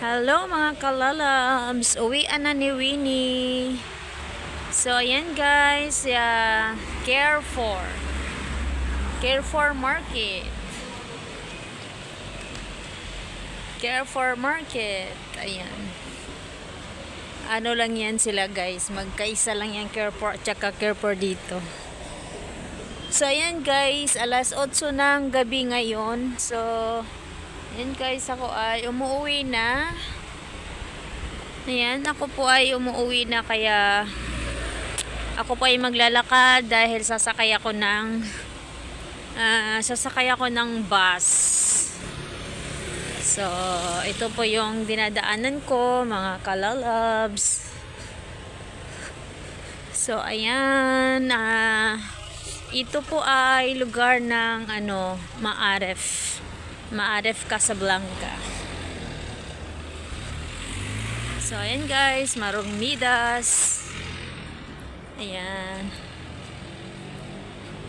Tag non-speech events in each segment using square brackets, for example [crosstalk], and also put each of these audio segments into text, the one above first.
Hello mga kalalabs! Uwian na ni Winnie. So, ayan guys. Yeah, care for. Care for market. Care for market. Ayan. Ano lang yan sila guys. Magkaisa lang yan care for at care for dito. So, ayan guys. Alas 8 ng gabi ngayon. So, Ayan guys, ako ay umuwi na. Ayan, ako po ay umuwi na kaya ako po ay maglalakad dahil sasakay ako ng ah, sasakay ako ng bus. So, ito po yung dinadaanan ko, mga kalalabs. So, ayan, ah, ito po ay lugar ng ano, Maaref. Maaref Casablanca. So, ayan guys, Marong Midas. Ayan.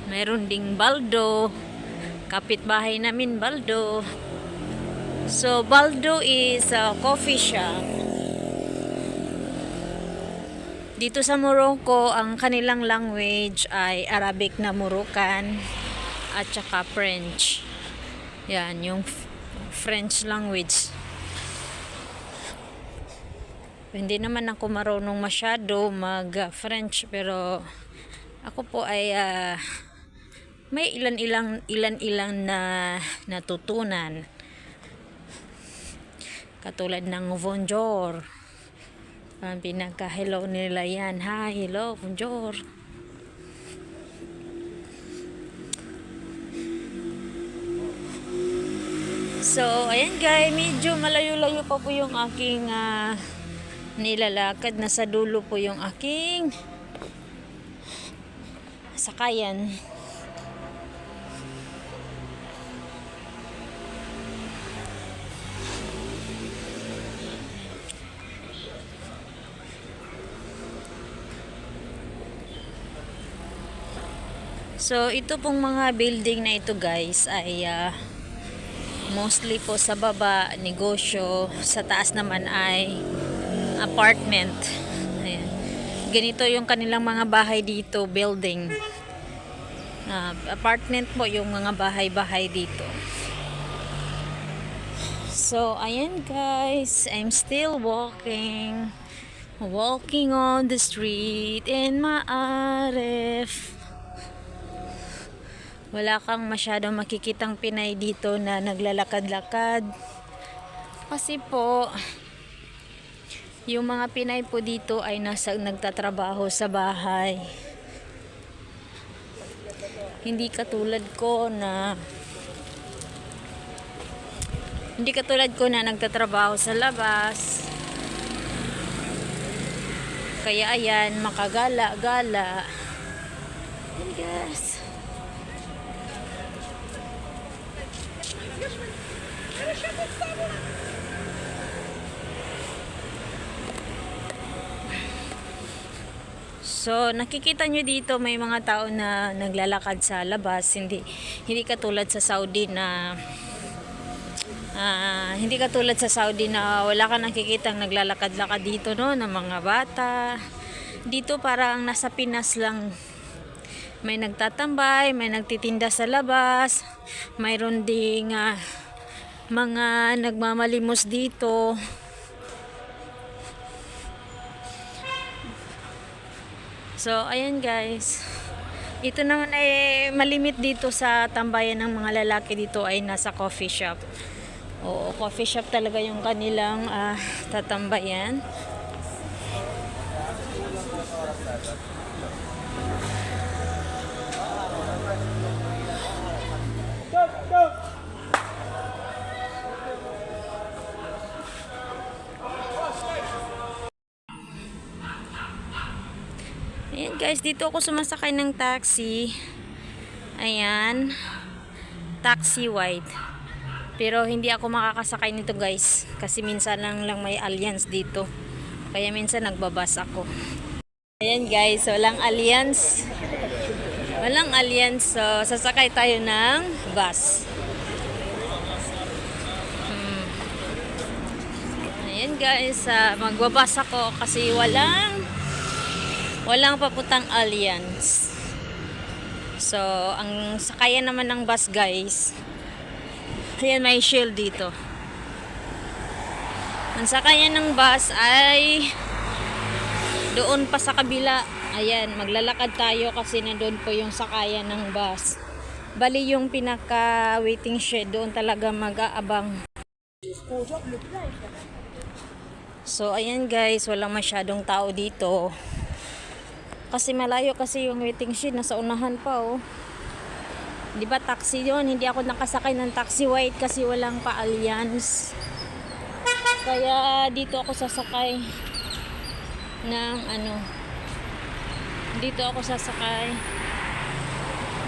Meron ding Baldo. Kapitbahay namin Baldo. So, Baldo is a coffee shop. Dito sa Morocco, ang kanilang language ay Arabic na Moroccan at saka French. Yan, yung French language. Hindi naman ako marunong masyado mag-French pero ako po ay ah, may ilan-ilang ilan-ilang na natutunan. Katulad ng bonjour. Ang pinaka-hello nila yan. Hi, hello, bonjour. So, ayan guys, medyo malayo-layo pa po yung aking ah, nilalakad. Nasa dulo po yung aking sakayan. So, ito pong mga building na ito guys ay ah, mostly po sa baba, negosyo. Sa taas naman ay apartment. Ayan. Ganito yung kanilang mga bahay dito, building. Ah, apartment po yung mga bahay-bahay dito. So, ayan guys, I'm still walking. Walking on the street in Maarif. Wala kang masyadong makikitang Pinay dito na naglalakad-lakad. Kasi po, yung mga Pinay po dito ay nasa nagtatrabaho sa bahay. Hindi katulad ko na hindi katulad ko na nagtatrabaho sa labas. Kaya ayan, makagala-gala. Yes. So, nakikita nyo dito may mga tao na naglalakad sa labas. Hindi, hindi katulad sa Saudi na ah, hindi katulad sa Saudi na wala ka nakikitang naglalakad-lakad dito no ng mga bata. Dito parang nasa Pinas lang may nagtatambay, may nagtitinda sa labas, mayroon ding ah, mga nagmamalimos dito. So, ayan guys. Ito naman ay malimit dito sa tambayan ng mga lalaki dito ay nasa coffee shop. Oo, coffee shop talaga yung kanilang ah, tatambayan. Ayan guys, dito ako sumasakay ng taxi. Ayan. Taxi white. Pero hindi ako makakasakay nito guys. Kasi minsan lang lang may alliance dito. Kaya minsan nagbabas ako. Ayan guys, walang alliance. Walang alliance. So, sasakay tayo ng bus. Hmm. Ayan guys, ah, magbabas ako kasi walang walang papuntang Alliance. So, ang sakayan naman ng bus guys, ayan may shield dito. Ang sakayan ng bus ay doon pa sa kabila. Ayan, maglalakad tayo kasi nandun po yung sakayan ng bus. Bali yung pinaka waiting shed doon talaga mag-aabang. So, ayan guys, walang masyadong tao dito. Kasi malayo kasi yung waiting shed, nasa unahan pa oh. Di ba taxi yun? Hindi ako nakasakay ng taxi white kasi walang pa-alliance. Kaya dito ako sasakay ng ano. Dito ako sasakay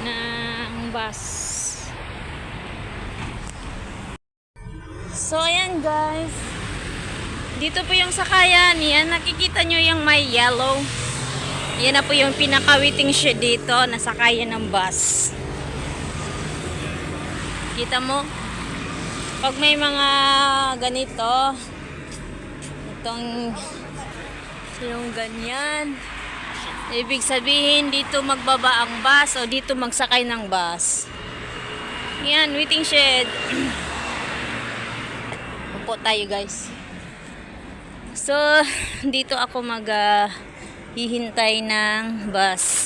ng bus. So, ayan guys. Dito po yung sakayan. Yan, nakikita nyo yung may yellow. Yan na po yung pinaka-waiting shed dito na sakayan ng bus. Kita mo? Pag may mga ganito, itong yung ganyan, ibig sabihin dito magbaba ang bus o dito magsakay ng bus. Yan, waiting shed. [clears throat] Upo tayo guys. So, [laughs] dito ako mag ah, hihintay ng bus.